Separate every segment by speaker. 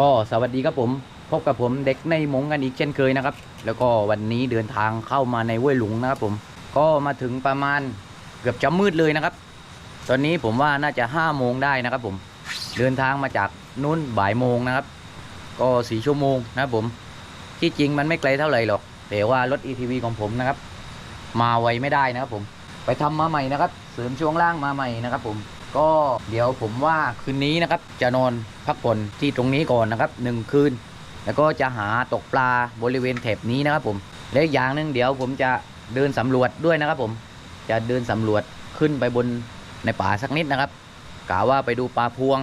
Speaker 1: ก็สวัสดีครับผม พบกับผมเด็กในมงกันอีกเช่นเคยนะครับ แล้วก็วันนี้เดินทางเข้ามาในห้วยหลุงนะครับผม ก็มาถึงประมาณเกือบจะมืดเลยนะครับ ตอนนี้ผมว่าน่าจะ5โมงได้นะครับผม เดินทางมาจากนู้นบ่ายโมงนะครับ ก็สี่ชั่วโมงนะครับผม ที่จริงมันไม่ไกลเท่าไหร่หรอก แต่ว่ารถ ETV ของผมนะครับ มาไวไม่ได้นะครับผม ไปทำมาใหม่นะครับ เสริมช่วงล่างมาใหม่นะครับผม ก็เดี๋ยวผมว่าคืนนี้นะครับจะนอนพักผ่อนที่ตรงนี้ก่อนนะครับหนึ่งคืน แล้วก็จะหาตกปลาบริเวณแถบนี้นะครับผมและอีกอย่างหนึ่งเดี๋ยวผมจะเดินสำรวจด้วยนะครับผมจะเดินสำรวจขึ้นไปบนในป่าสักนิดนะครับกะว่าไปดูปลาพวง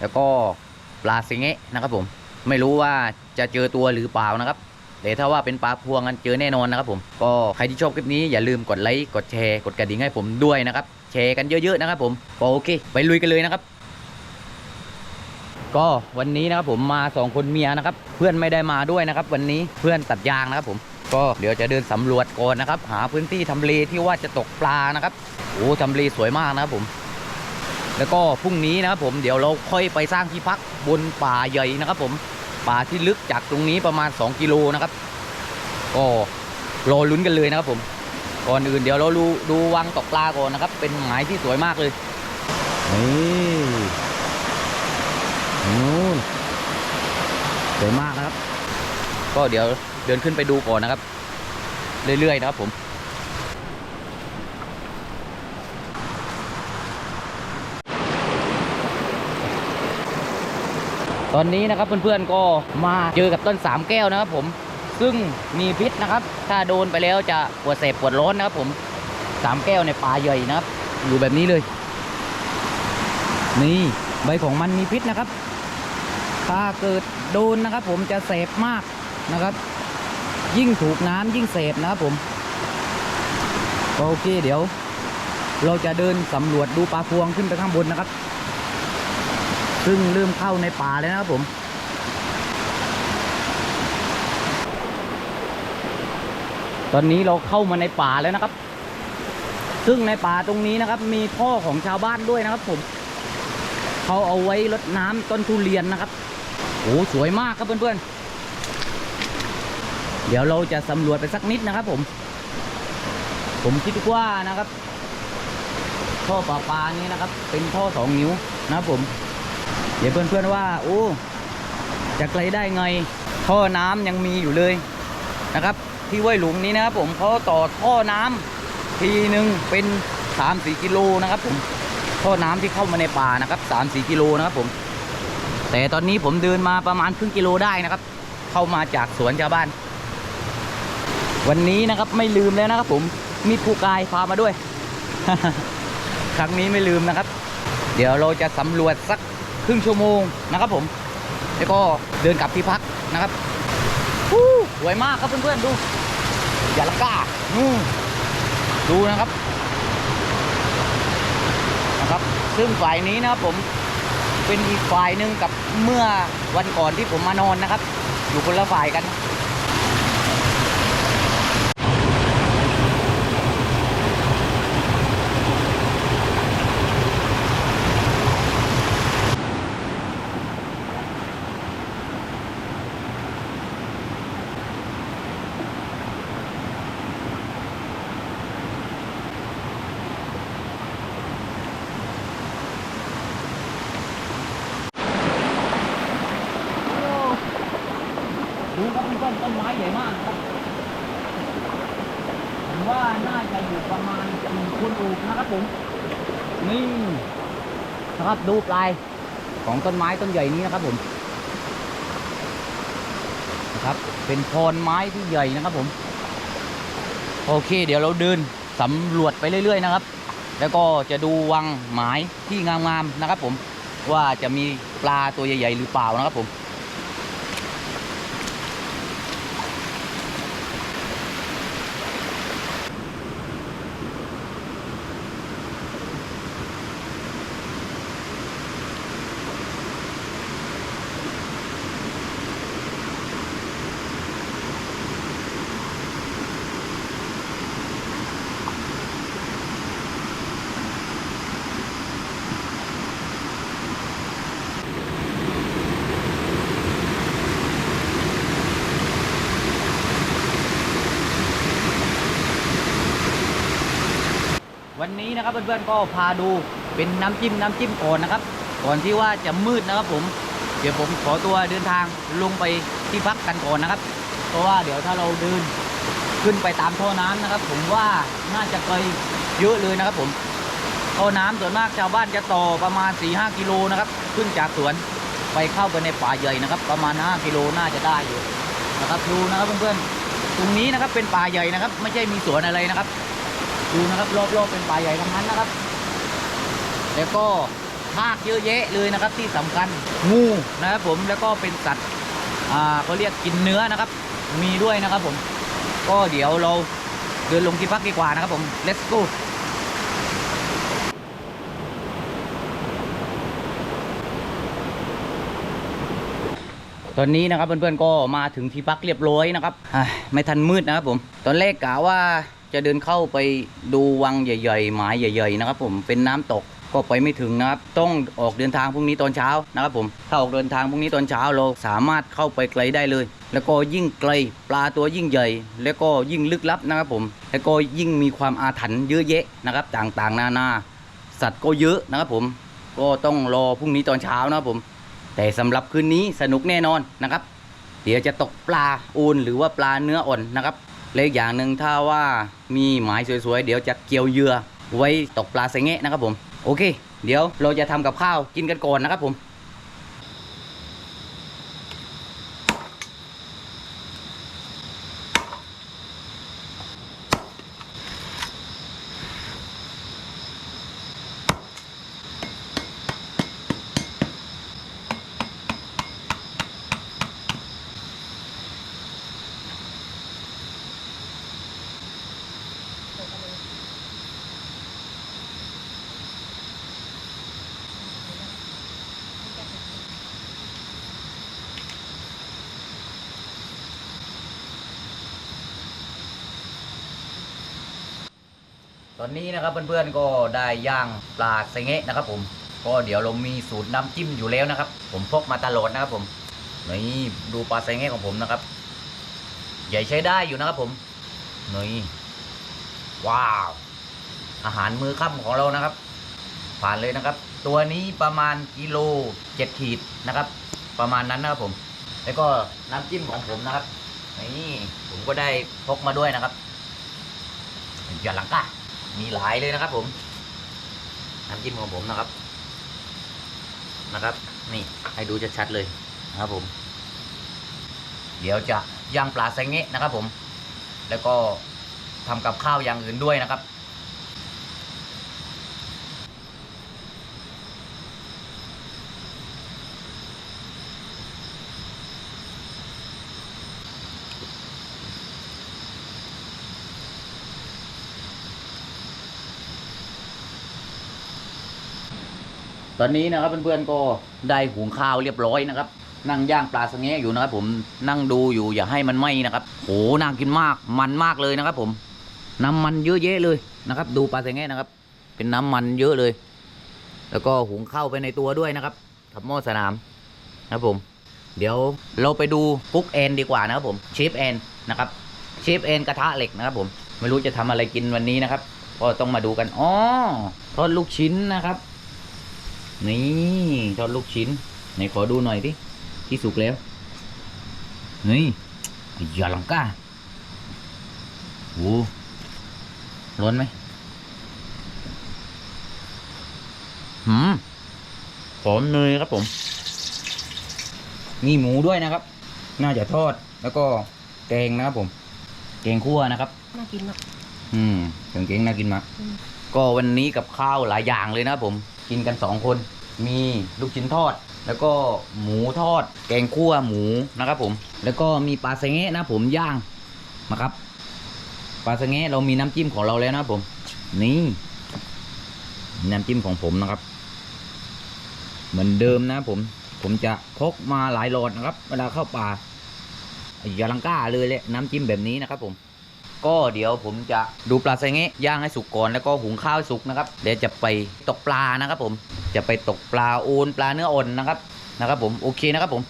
Speaker 1: แล้วก็ปลาสิงเงะนะครับผมไม่รู้ว่าจะเจอตัวหรือเปล่านะครับแต่ถ้าว่าเป็นปลาพวงกันเจอแน่นอนนะครับผมก็ใครที่ชอบคลิปนี้อย่าลืมกดไลค์กดแชร์กดกระดิ่งให้ผมด้วยนะครับ แชร์กันเยอะๆนะครับผมก็โอเค ไปลุยกันเลยนะครับ ก็วันนี้นะครับผมมาสองคนเมียนะครับ เพื่อนไม่ได้มาด้วยนะครับ วันนี้เพื่อนตัดยางนะครับผมก็เดี๋ยวจะเดินสำรวจก่อนนะครับ หาพื้นที่ทำเลที่ว่าจะตกปลานะครับโอ้ทำเลสวยมากนะครับผม แล้วก็พรุ่งนี้นะครับผมเดี๋ยวเราค่อยไปสร้างที่พักบนป่าใหญ่นะครับ ผมป่าที่ลึกจากตรงนี้ประมาณ 2 กิโลนะครับก็รอลุ้นกันเลยนะครับผม ก่อนอื่นเดี๋ยวเราดูดูวังตกปลาก่อนนะครับ เป็นหมายที่สวยมากเลยนี่นู่นสวยมากนะครับ ก็เดี๋ยวเดินขึ้นไปดูก่อนนะครับ เรื่อยๆนะครับผมตอนนี้นะครับเพื่อนๆก็มาเจอกับต้นสามแก้วนะครับผม ซึ่งมีพิษนะครับ ถ้าโดนไปแล้วจะปวดแสบปวดร้อนนะครับผมสามแก้วในป่าใหญ่นะครับ อยู่แบบนี้เลย นี่ใบของมันมีพิษนะครับ ถ้าเกิดโดนนะครับ ผมจะเสพมากนะครับ ยิ่งถูกน้ำยิ่งเสพนะครับผมโอเคเดี๋ยว เราจะเดินสำรวจดูปลาพวงขึ้นไปข้างบนนะครับ ซึ่งเริ่มเข้าในป่าแล้วนะครับผม ตอนนี้เราเข้ามาในป่าแล้วนะครับ ซึ่งในป่าตรงนี้นะครับ มีท่อของชาวบ้านด้วยนะครับ ผมเขาเอาไว้รดน้ำต้นทุเรียนนะครับโอ้สวยมากครับเพื่อนๆ เดี๋ยวเราจะสำรวจไปสักนิดนะครับ ผม ผมคิดว่านะครับ ท่อปลาปลานี้นะครับ เป็นท่อสองนิ้วนะครับผม เดี๋ยวเพื่อนๆว่าโอ้จะไกลได้ไง ท่อน้ำยังมีอยู่เลยนะครับ ที่ห้วยหลุงนี้นะครับผมเขาต่อท่อน้ำทีหนึ่งเป็น3 4กิโลนะครับผมท่อน้ำที่เข้ามาในป่านะครับ3 4กิโลนะครับผม แต่ตอนนี้ผมเดินมาประมาณครึ่งกิโลได้นะครับ เข้ามาจากสวนชาวบ้าน วันนี้นะครับไม่ลืมแล้วนะครับผมมีผู้กายพามาด้วย ครั้งนี้ไม่ลืมนะครับ เดี๋ยวเราจะสำรวจสักครึ่งชั่วโมงนะครับผม แล้วก็เดินกลับที่พักนะครับ สวยมากครับเพื่อนๆดูอย่าละก้านู่ดูนะครับนะครับ ซึ่งฝ่ายนี้นะครับผมเป็นอีกฝ่ายหนึ่งกับเมื่อวันก่อนที่ผมมานอนนะครับ อยู่คนละฝ่ายกัน ดูครับเพื่อนๆต้นไม้ใหญ่มากครับผมว่าน่าจะอยู่ประมาณหนึ่งคนอูกนะครับผม นี่นะ ครับดูปลายของต้นไม้ต้นใหญ่นี้นะครับผมนะครับเป็นโคนไม้ที่ใหญ่นะครับผม โอเค เดี๋ยวเราเดินสำรวจไปเรื่อย ๆ นะครับ แล้วก็จะดูวังหมายที่งามๆนะครับผมว่าจะมีปลาตัวใหญ่ ๆ หรือเปล่านะครับผม เพื่อนๆก็พาดูเป็นน้ำจิ้มน้ำจิ้มก่อนนะครับ ก่อนที่ว่าจะมืดนะครับผม เดี๋ยวผมขอตัวเดินทางลงไปที่พักกันก่อนนะครับ เพราะว่าเดี๋ยวถ้าเราเดินขึ้นไปตามท่อน้ำนะครับ ผมว่าน่าจะไกลเยอะเลยนะครับ ผมท่อน้ำส่วนมากชาวบ้านจะต่อประมาณ4-5กิโลนะครับขึ้นจากสวนไปเข้าไปในป่าใหญ่นะครับ ประมาณ 5 กิโลน่าจะได้อยู่นะครับดูนะครับเพื่อนๆตรงนี้นะครับเป็นป่าใหญ่นะครับ ไม่ใช่มีสวนอะไรนะครับ ดูนะครับรอบๆเป็นป่าใหญ่ทั้งนั้นนะครับ แล้วก็ทากเยอะแยะเลยนะครับที่สำคัญงูนะครับผมแล้วก็เป็นสัตว์อ่าเขาเรียกกินเนื้อนะครับ มีด้วยนะครับผม ก็เดี๋ยวเราเดินลงที่พักดีกว่านะครับผม let's go ตอนนี้นะครับเพื่อนๆก็มาถึงที่พักเรียบร้อยนะครับไม่ทันมืดนะครับผม ตอนแรกกะว่า จะเดินเข้าไปดูวังใหญ่ๆ หมายใหญ่ ๆ นะครับ ผมเป็นน้ำตกก็ไปไม่ถึงนะครับ ต้องออกเดินทางพรุ่งนี้ตอนเช้านะครับผมถ้าออกเดินทางพรุ่งนี้ตอนเช้าเราสามารถเข้าไปไกลได้เลย แล้วก็ยิ่งไกลปลาตัวยิ่งใหญ่ แล้วก็ยิ่งลึกลับนะครับผมแล้วก็ยิ่งมีความอาถรรพ์เยอะแยะนะครับ ต่างๆ นานา สัตว์ก็เยอะนะครับผมก็ต้องรอพรุ่งนี้ตอนเช้านะครับผม แต่สำหรับคืนนี้สนุกแน่นอนนะครับ เดี๋ยวจะตกปลาอูนหรือว่าปลาเนื้ออ่อนนะครับ และอีกอย่างหนึ่งถ้าว่ามีหมายสวยๆ เดี๋ยวจะเกี่ยวเหยื่อไว้ตกปลาใส่เงะนะครับผม โอเค เดี๋ยวเราจะทำกับข้าวกินกันก่อนนะครับผม อนนี้นะครับเพื่อนๆก็ได้ย่างปลาไซเงะนะครับ ผมก็เดี๋ยวเรามีสูตรน้ำจิ้มอยู่แล้วนะครับ ผมพกมาตลอดนะครับ ผมนี่ดูปลาไซเงะของผมนะครับ ใหญ่ใช้ได้อยู่นะครับ ผมนี่ว้าว อาหารมือค่ำของเรานะครับ ผ่านเลยนะครับ ตัวนี้ประมาณกิโลเจ็ดขีดนะครับ ประมาณนั้นนะครับผม แล้วก็น้ำจิ้มของผมนะครับนี่ผมก็ได้พกมาด้วยนะครับอย่าหลังก้า มีหลายเลยนะครับ ผมน้ำจิ้มของผมนะครับ นะครับ นี่ให้ดูชัดๆเลยนะครับผม เดี๋ยวจะย่างปลาไซเงะนะครับ ผม แล้วก็ทำกับข้าวอย่างอื่นด้วยนะครับ ตอนนี้นะครับเพื่อนๆก็ได้หุงข้าวเรียบร้อยนะครับ นั่งย่างปลาสะแงะอยู่นะครับ ผมนั่งดูอยู่อย่าให้มันไหม้นะครับโหน่ากินมากมันมากเลยนะครับ ผมน้ำมันเยอะแยะเลยนะครับ ดูปลาสะแงะนะครับ เป็นน้ำมันเยอะเลย แล้วก็หุงข้าวไปในตัวด้วยนะครับกับหม้อสนามนะครับผม เดี๋ยวเราไปดูกุ๊กแอนดีกว่านะครับผมเชฟแอนนะครับเชฟแอนกระทะเหล็กนะครับผมไม่รู้จะทำอะไรกินวันนี้นะครับ ก็ต้องมาดูกันอ๋อทอดลูกชิ้นนะครับ นี่ทอดลูกชิ้นไหนขอดูหน่อยดิที่สุกแล้วนี่อย่าลังก้าโอ้ร้อนไหมหืมหอมเนยครับผม มีหมูด้วยนะครับ น่าจะทอดแล้วก็แกงนะครับผม แกงคั่วนะครับ
Speaker 2: น่ากินมาก
Speaker 1: อืมแกงเกงน่ากินมาก
Speaker 2: อืม
Speaker 1: ก็วันนี้กับข้าวหลายอย่างเลยนะครับผม กินกันสองคน มีลูกชิ้นทอด แล้วก็หมูทอด แกงคั่วหมูนะครับผม แล้วก็มีปลาสะเงะนะผมย่างนะครับปลาสะเงะเรามีน้ำจิ้มของเราแล้วนะผม นี่น้ำจิ้มของผมนะครับ เหมือนเดิมนะผม ผมจะพกมาหลายหลอดนะครับ เวลาเข้าป่าอย่าลังก้าเลยแหละน้ำจิ้มแบบนี้นะครับผม ก็เดี๋ยวผมจะดูปลาไซเงะย่างให้สุกก่อนแล้วก็หุงข้าวให้สุกนะครับเดี๋ยวจะไปตกปลานะครับผมจะไปตกปลาอูนปลาเนื้ออ่อนนะครับนะครับผมโอเคนะครับผม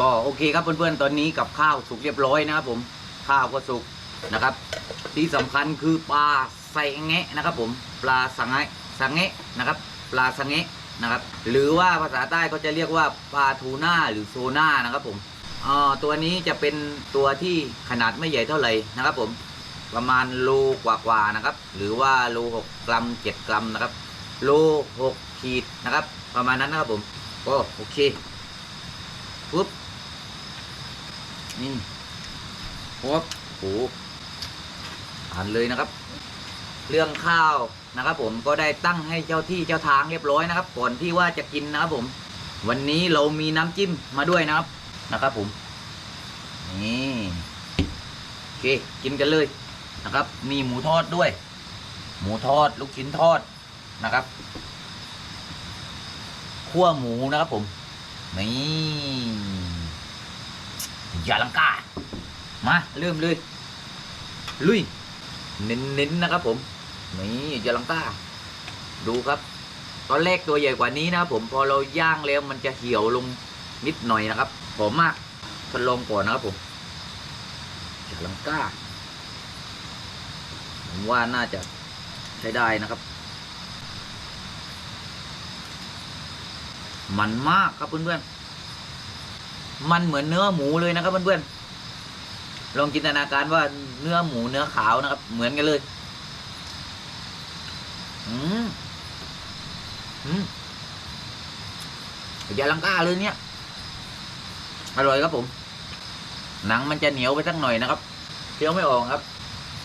Speaker 1: ก็โอเคครับเพื่อนๆตอนนี้กับข้าวสุกเรียบร้อยนะครับผมข้าวก็สุกนะครับ ที่สำคัญคือปลาใส่แงะนะครับ ผมปลาสังแงะสังแงะนะครับ ปลาสังแงะนะครับ หรือว่าภาษาใต้เขาจะเรียกว่าปลาทูน่าหรือโซน่านะครับผมอ่าตัวนี้จะเป็นตัวที่ขนาดไม่ใหญ่เท่าไหร่นะครับ ผมประมาณโลกว่าๆนะครับ หรือว่าโลหกกรัมเจ็ดกรัมนะครับโลหกขีดนะครับ ประมาณนั้นนะครับผมก็โอเคปุ๊บ นี่ปุ๊บโอ้อ่านเลยนะครับ เรื่องข้าวนะครับ ผมก็ได้ตั้งให้เจ้าที่เจ้าทางเรียบร้อยนะครับ ก่อนที่ว่าจะกินนะครับผม วันนี้เรามีน้ำจิ้มมาด้วยนะครับนะครับ ผมนี่โอเคกินกันเลยนะครับ มีหมูทอดด้วย หมูทอดลูกชิ้นทอดนะครับคั่วหมูนะครับผมนี่ ยาลังกา มาเริ่มเลย ลุย เน้นๆนะครับผมนี่ยาลังกา ดูครับ ตอนแรกตัวใหญ่กว่านี้นะครับผมพอเราย่างแล้วมันจะเหี่ยวลงนิดหน่อยนะครับผมมากทดลองก่อนนะครับผมยาลังกาผมว่าน่าจะใช้ได้นะครับ มันมากครับเพื่อนๆ มันเหมือนเนื้อหมูเลยนะครับเพื่อนๆลองจินตนาการว่าเนื้อหมูเนื้อขาวนะครับ เหมือนกันเลย อืมอืมอย่าลังก้าเลยเนี่ย อร่อยครับผม หนังมันจะเหนียวไปสักหน่อยนะครับเคี้ยวไม่ออกครับ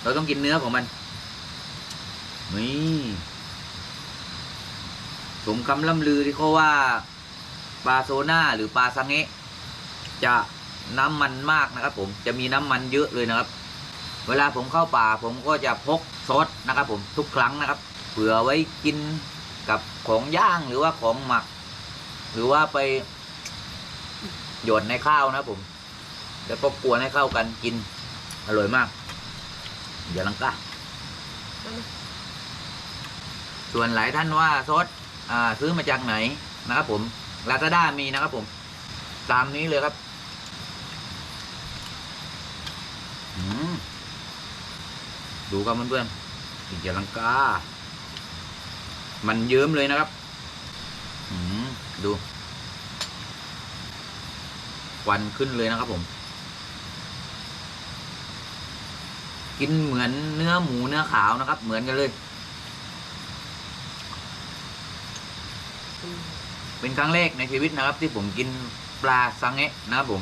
Speaker 1: เราต้องกินเนื้อของมันนี่สมคำล่ำลือที่เขาว่าปลาโซน่าหรือปลาซังเงะ จะน้ำมันมากนะครับ ผมจะมีน้ำมันเยอะเลยนะครับ เวลาผมเข้าป่าผมก็จะพกซอสนะครับผมทุกครั้งนะครับ เผื่อไว้กินกับของย่างหรือว่าของหมัก หรือว่าไปหยดในข้าวนะครับผม แล้วก็กวนให้เข้ากันกิน อร่อยมาก อย่าลังกาส่วนหลายท่านว่าซอสอ่าซื้อมาจากไหนนะครับผมลาซาด้ามีนะครับผม ตามนี้เลยครับอืม ดูครับเพื่อนๆอย่าลังกา มันเยิ้มเลยนะครับดูควันขึ้นเลยนะครับผม กินเหมือนเนื้อหมูเนื้อขาวนะครับ เหมือนกันเลย เป็นครั้งแรกในชีวิตนะครับ ที่ผมกินปลาซังเงะนะครับผม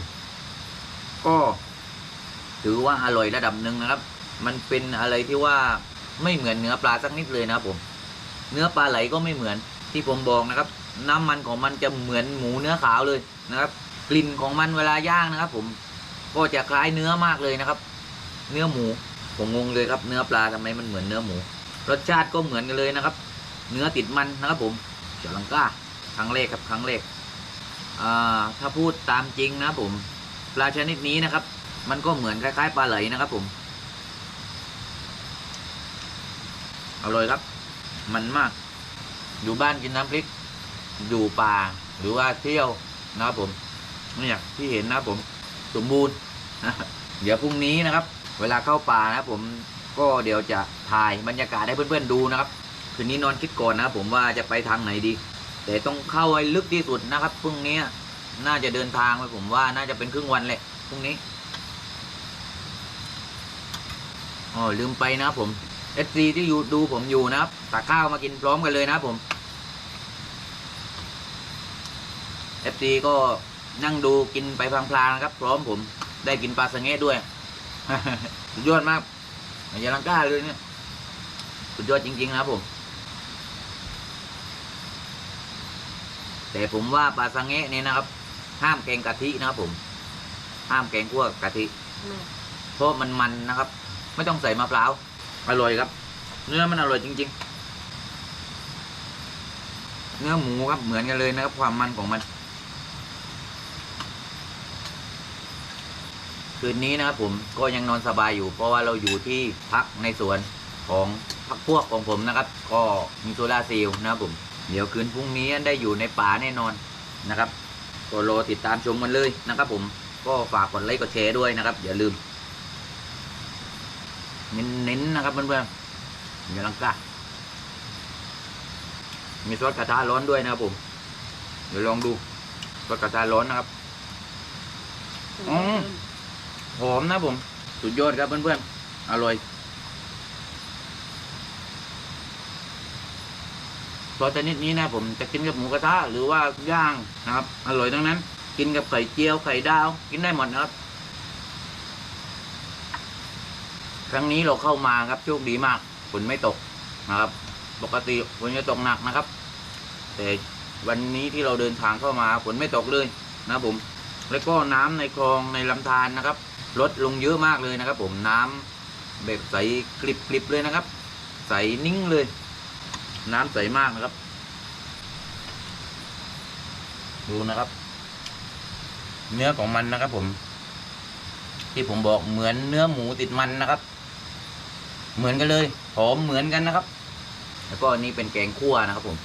Speaker 1: ก็ ถือว่าอร่อยระดับหนึ่งนะครับ มันเป็นอะไรที่ว่าไม่เหมือนเนื้อปลาสักนิดเลยนะครับผม เนื้อปลาไหลก็ไม่เหมือนที่ผมบอกนะครับ น้ำมันของมันจะเหมือนหมูเนื้อขาวเลยนะครับ กลิ่นของมันเวลาย่างนะครับ ผมก็จะคล้ายเนื้อมากเลยนะครับ เนื้อหมูผมงงเลยครับ เนื้อปลาทำไมมันเหมือนเนื้อหมู รสชาติก็เหมือนกันเลยนะครับ เนื้อติดมันนะครับผมเฉลังก้าครั้งแรกครับครั้งแรกอ่าถ้าพูดตามจริงนะผม ปลาชนิดนี้นะครับ มันก็เหมือนคล้ายๆปลาไหลนะครับผมอร่อยครับ มันมาก อยู่บ้านกินน้ำพริก อยู่ป่า หรือว่าเที่ยวนะครับผมนี่ยที่เห็นนะครับผมสมบูรณ์เดี๋ยวพรุ่งนี้นะครับ เวลาเข้าป่านะครับผมก็เดี๋ยวจะถ่ายบรรยากาศให้เพื่อนๆดูนะครับ คืนนี้นอนคิดก่อนนะครับผมว่าจะไปทางไหนดี แต่ต้องเข้าให้ลึกที่สุดนะครับพรุ่งนี้น่าจะเดินทางไปผมว่าน่าจะเป็นครึ่งวันแหละพรุ่งนี้ อ๋อลืมไปนะครับผมเอสซีที่อยู่ดูผมอยู่นะครับตักข้าวมากินพร้อมกันเลยนะครับผมเอฟซีก็นั่งดูกินไปพลางๆนะครับ พร้อมผมได้กินปลาสะเงะด้วยสุดยอดมากอย่าลังกล้าเลยเนี่ยสุดยอดจริง ๆ นะครับผม แต่ผมว่าปลาสังเงะเนี่ยนะครับ ห้ามแกงกะทินะครับผม ห้ามแกงคั่วกะทิเพราะมันมันนะครับ ไม่ต้องใส่มะพร้าว อร่อยครับ เนื้อมันอร่อยจริง ๆ เนื้อหมูครับเหมือนกันเลยนะครับ ความมันของมัน คืนนี้นะครับผมก็ยังนอนสบายอยู่ เพราะว่าเราอยู่ที่พักในสวนของพักพวกของผมนะครับ ก็มีโซลาเซลล์นะครับผม เดี๋ยวคืนพรุ่งนี้ได้อยู่ในป่าแน่นอนนะครับก็รอติดตามชมกันเลยนะครับผมก็ฝากกดไลค์กดแชร์ด้วยนะครับ อย่าลืม เน้นๆนะครับเพื่อนๆอย่าลังกามีซอสกระทะร้อนด้วยนะครับผม เดี๋ยวลองดูซอสกระทะร้อนนะครับอืมหอมนะผม สุดยอดครับเพื่อนๆ อร่อยซอสชนิดนี้นะผมจะกินกับหมูกระทะหรือว่าย่างนะครับ อร่อยทั้งนั้น กินกับไข่เจียวไข่ดาว กินได้หมดนะครับ ครั้งนี้เราเข้ามาครับโชคดีมากฝนไม่ตกนะครับ ปกติฝนจะตกหนักนะครับ แต่วันนี้ที่เราเดินทางเข้ามาฝนไม่ตกเลยนะผม แล้วก็น้ำในคลองในลำธารนะครับ ลดลงเยอะมากเลยนะครับ ผมน้ำแบบใสกริบกริบเลยนะครับ ใสนิ่งเลย น้ำใสมากนะครับ ดูนะครับ เนื้อของมันนะครับผม ที่ผมบอกเหมือนเนื้อหมูติดมันนะครับ เหมือนกันเลยหอมเหมือนกันนะครับ แล้วก็นี่เป็นแกงคั่วนะครับผม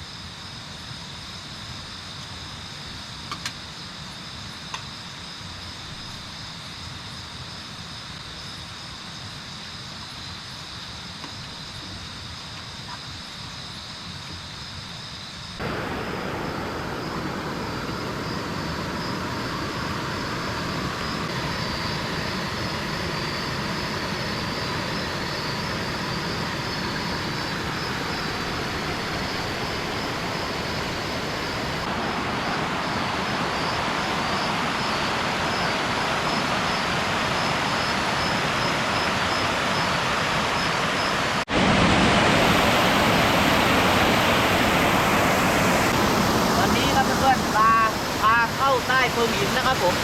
Speaker 1: วันนี้ครับเพื่อนๆปลาปลาเข้าใต้เพิงหินนะครับ ผม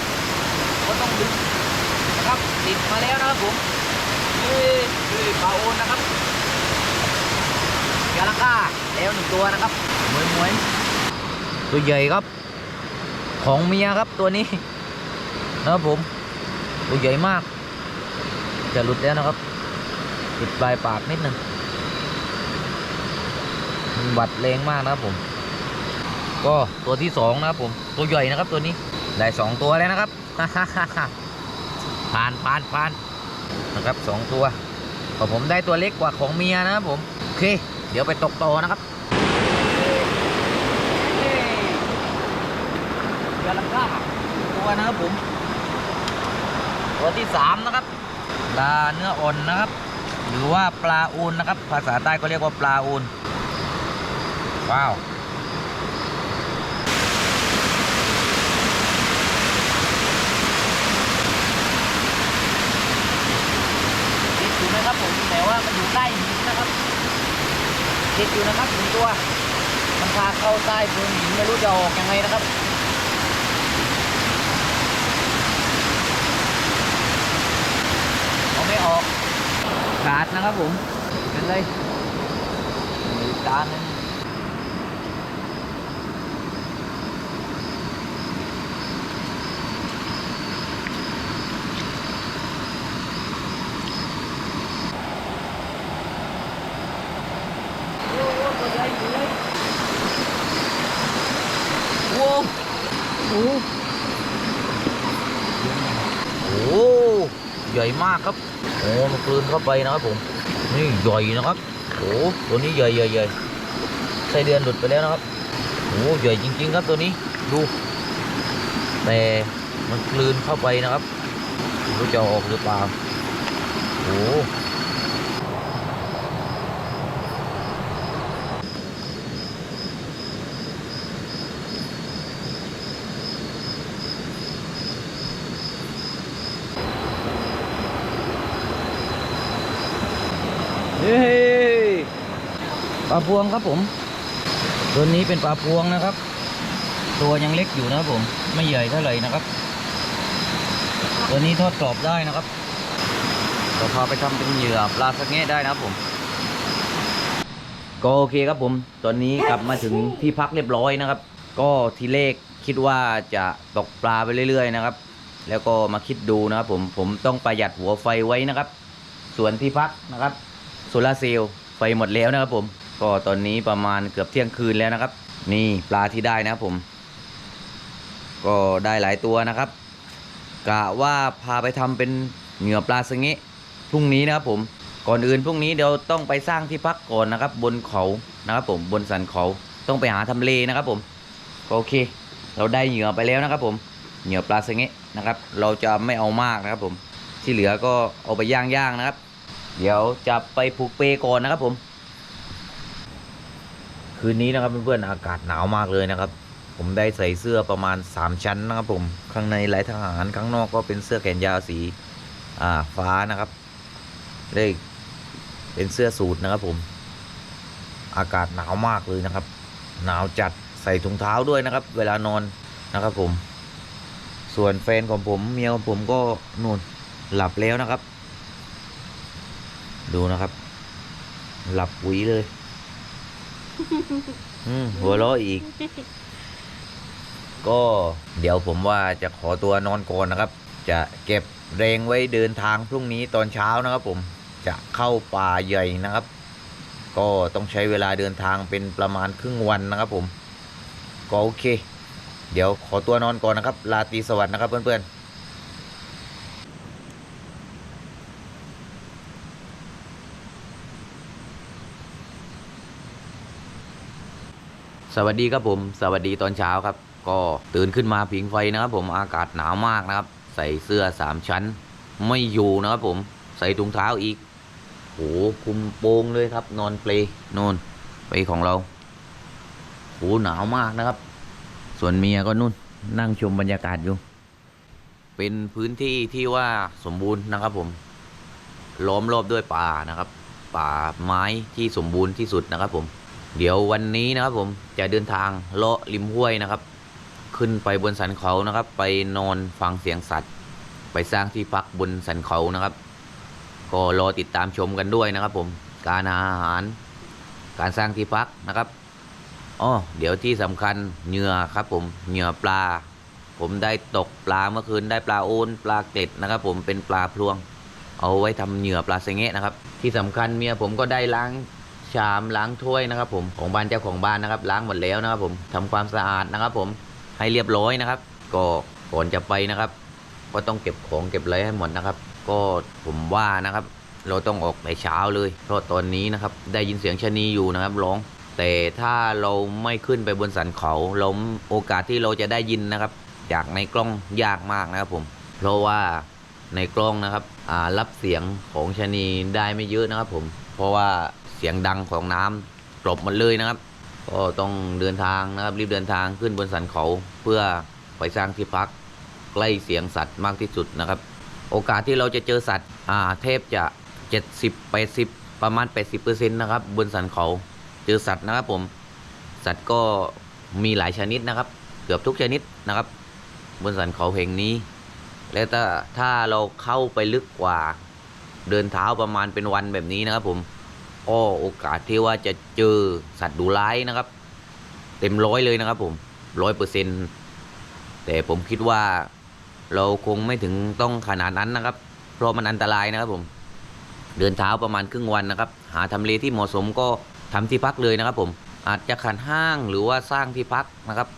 Speaker 1: ก็ต้องดึงนะครับติดมาแล้วนะครับผมนี่คือปลาโอนนะครับยาลังกาแล้วหนึ่งตัวนะครับมวยมวยๆ ตัวใหญ่ครับ ของเมียครับตัวนี้นะครับผม ตัวใหญ่มาก จะหลุดแล้วนะครับติดปลายปากนิดนึงบัดแรงมากนะครับผม ก็ตัวที่สองนะครับผม ตัวใหญ่นะครับตัวนี้ ได้สองตัวแล้วนะครับ ผ่านผ่านผ่านนะครับสองตัวขอผมได้ตัวเล็กกว่าของเมียนะครับผม โอเค เดี๋ยวไปตกต่อนะครับเดี๋ ยวลังค่าตัวนะครับผมตัวที่สามนะครับปลาเนื้ออ่อนนะครับ หรือว่าปลาอูนนะครับ ภาษาใต้ก็เรียกว่าปลาอูนว้าวติดอยู่นะครับผมแต่ว่ามันอยู่ใต้หินนะครับติดอยู่นะครับหนึ่งตัวมันพาเข้าใต้พื้นหินไม่รู้จะออกยังไงนะครับ ออกขาดนะครับผมเป็นเลยมีจานหนึงโอ้โหตัวใหญ่อยู่เลยโอ้โหโอ้โหใหญ่มากครับ โอ้มันกลืนเข้าไปนะครับผม นี่ใหญ่นะครับโอ้ตัวนี้ใหญ่ใหญ่ใหญ่ไส้เดือนหลุดไปแล้วนะครับโอ้ใหญ่จริง ๆ ครับตัวนี้ดู แต่มันกลืนเข้าไปนะครับรู้จะเอออกหรือเปล่าโอ้เฮ้ยป ลาพวงครับผม ตัวนี้เป็นปลาพวงนะครับ ตัวยังเล็กอยู่นะครับผม ไม่ใหญ่เท่าไหร่นะครับ ตัวนี้ทอดกรอบได้นะครับเราพาไปทำเป็นเหยื่อปลาสะเงะได้นะครับผม ก็โอเคครับผม ตอนนี้กลับมาถึงที่พักเรียบร้อยนะครับ ก็ทีเลขคิดว่าจะตกปลาไปเรื่อย ๆ นะครับ แล้วก็มาคิดดูนะครับผม ผมต้องประหยัดหัวไฟไว้นะครับ ส่วนที่พักนะครับโซลาเซลล์ไฟหมดแล้วนะครับผม ก็ตอนนี้ประมาณเกือบเที่ยงคืนแล้วนะครับ นี่ปลาที่ได้นะผม ก็ได้หลายตัวนะครับกะว่าพาไปทำเป็นเหงื่อปลาสงเงะพรุ่งนี้นะครับผมก่อนอื่นพรุ่งนี้เดี๋ยวต้องไปสร้างที่พักก่อนนะครับ บนเขานะครับผมบนสันเขาต้องไปหาทำเลนะครับผมก็โอเค เราได้เหยื่อไปแล้วนะครับ ผมเหยื่อปลาสงเงะนะครับ เราจะไม่เอามากนะครับผมที่เหลือก็เอาไปย่างๆนะครับ เดี๋ยวจะไปผูกเปก่อนนะครับผม คืนนี้นะครับเพื่อนๆอากาศหนาวมากเลยนะครับ ผมได้ใส่เสื้อประมาณ 3 ชั้นนะครับผมข้างในลายทหารข้างนอกก็เป็นเสื้อแขนยาวสีอ่าฟ้านะครับได้เป็นเสื้อสูทนะครับ ผม อากาศหนาวมากเลยนะครับ หนาวจัดใส่ถุงเท้าด้วยนะครับ เวลานอนนะครับ ผม ส่วนแฟนของผมเมียของผมก็นู่นหลับแล้วนะครับ ดูนะครับ หลับหวีเลย อืมหัวเราะอีก ก็เดี๋ยวผมว่าจะขอตัวนอนก่อนนะครับ จะเก็บแรงไว้เดินทางพรุ่งนี้ตอนเช้านะครับ ผมจะเข้าป่าใหญ่นะครับ ก็ต้องใช้เวลาเดินทางเป็นประมาณครึ่งวันนะครับ ผม ก็โอเค เดี๋ยวขอตัวนอนก่อนนะครับ ลาตีสวัสดิ์นะครับเพื่อนๆ สวัสดีครับผม สวัสดีตอนเช้าครับ ก็ตื่นขึ้นมาผิงไฟนะครับ ผมอากาศหนาวมากนะครับ ใส่เสื้อสามชั้น ไม่อยู่นะครับผมใส่ถุงเท้าอีกโหคุมโปงเลยครับ นอนเปลนอนไปของเราโหหนาวมากนะครับ ส่วนเมียก็นู่นนั่งชมบรรยากาศอยู่ เป็นพื้นที่ที่ว่าสมบูรณ์นะครับผม ล้อมรอบด้วยป่านะครับ ป่าไม้ที่สมบูรณ์ที่สุดนะครับผม เดี๋ยววันนี้นะครับผมจะเดินทางเลาะริมห้วยนะครับ ขึ้นไปบนสันเขานะครับ ไปนอนฟังเสียงสัตว์ ไปสร้างที่พักบนสันเขานะครับ ก็รอติดตามชมกันด้วยนะครับ ผมการหาอาหาร การสร้างที่พักนะครับอ๋อเดี๋ยวที่สำคัญเหยื่อครับผมเหยื่อปลา ผมได้ตกปลาเมื่อคืนได้ปลาโอนปลาเกล็ดนะครับ ผมเป็นปลาพลวง เอาไว้ทำเหยื่อปลาเสงะนะครับ ที่สำคัญเมียผมก็ได้ล้าง ชามล้างถ้วยนะครับ ผมของบ้านเจ้าของบ้านนะครับ ล้างหมดแล้วนะครับ ผมทำความสะอาดนะครับ ผมให้เรียบร้อยนะครับ ก็ก่อนจะไปนะครับ ก็ต้องเก็บของเก็บอะไรให้หมดนะครับ ก็ผมว่านะครับ เราต้องออกแต่เช้าเลยเพราะตอนนี้นะครับ ได้ยินเสียงชะนีอยู่นะครับร้อง แต่ถ้าเราไม่ขึ้นไปบนสันเขาเราโอกาสที่เราจะได้ยินนะครับ จากในกล้องยากมากนะครับ ผม เพราะว่าในกล้องนะครับรับเสียงของชะนีได้ไม่เยอะนะครับ ผม เพราะว่า สียงดังของน้ำกลบหมดเลยนะครับ ก็ต้องเดินทางนะครับรีบเดินทางขึ้นบนสันเขาเพื่อไปสร้างที่พักใกล้เสียงสัตว์มากที่สุดนะครับ โอกาสที่เราจะเจอสัตว์อ่าเทพจะ 70 80 ประมาณ 80%นะครับบนสันเขาเจอสัตว์นะครับผมสัตว์ก็มีหลายชนิดนะครับ เกือบทุกชนิดนะครับ บนสันเขาแห่งนี้ และถ้าถ้าเราเข้าไปลึกกว่าเดินเท้าประมาณเป็นวันแบบนี้นะครับผม ก็โอกาสที่ว่าจะเจอสัตว์ดุร้ายนะครับ เต็มร้อยเลยนะครับผมร้อยเปอร์เซ็นต์แต่ผมคิดว่าเราคงไม่ถึงต้องขนาดนั้นนะครับ เพราะมันอันตรายนะครับผม เดินเท้าประมาณครึ่งวันนะครับ หาทำเลที่เหมาะสมก็ทำที่พักเลยนะครับ ผมอาจจะขันห้างหรือว่าสร้างที่พักนะครับ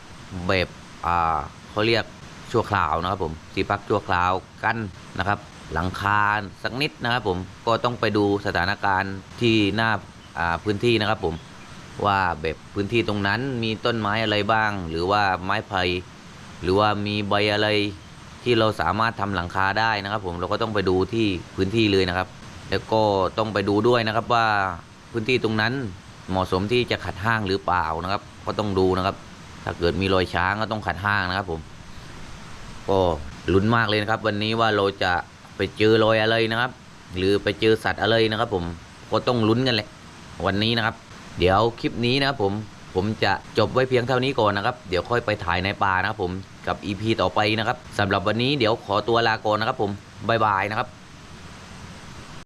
Speaker 1: แบบอ่าเขาเรียกชั่วคราวนะครับ ผมที่พักชั่วคราวกันนะครับ หลังคาสักนิดนะครับผมก็ต้องไปดูสถานการณ์ที่หน้าพื้นที่นะครับผมว่าแบบพื้นที่ตรงนั้นมีต้นไม้อะไรบ้าง หรือว่าไม้ไผ่หรือว่ามีใบอะไรที่เราสามารถทำหลังคาได้นะครับ ผมเราก็ต้องไปดูที่พื้นที่เลยนะครับ แล้วก็ต้องไปดูด้วยนะครับว่าพื้นที่ตรงนั้นเหมาะสมที่จะขัดห้างหรือเปล่านะครับ ก็ต้องดูนะครับ ถ้าเกิดมีรอยช้างก็ต้องขัดห้างนะครับ ผม ก็ลุ้นมากเลยนะครับ วันนี้ว่าเราจะ ไปเจอรอยอะไรนะครับ หรือไปเจอสัตว์อะไรนะครับ ผมก็ต้องลุ้นกันแหละวันนี้นะครับ เดี๋ยวคลิปนี้นะครับผมผมจะจบไว้เพียงเท่านี้ก่อนนะครับ เดี๋ยวค่อยไปถ่ายในป่านะครับผมกับ EP ต่อไปนะครับสำหรับวันนี้เดี๋ยวขอตัวลาก่อนนะครับผมบายบายนะครับ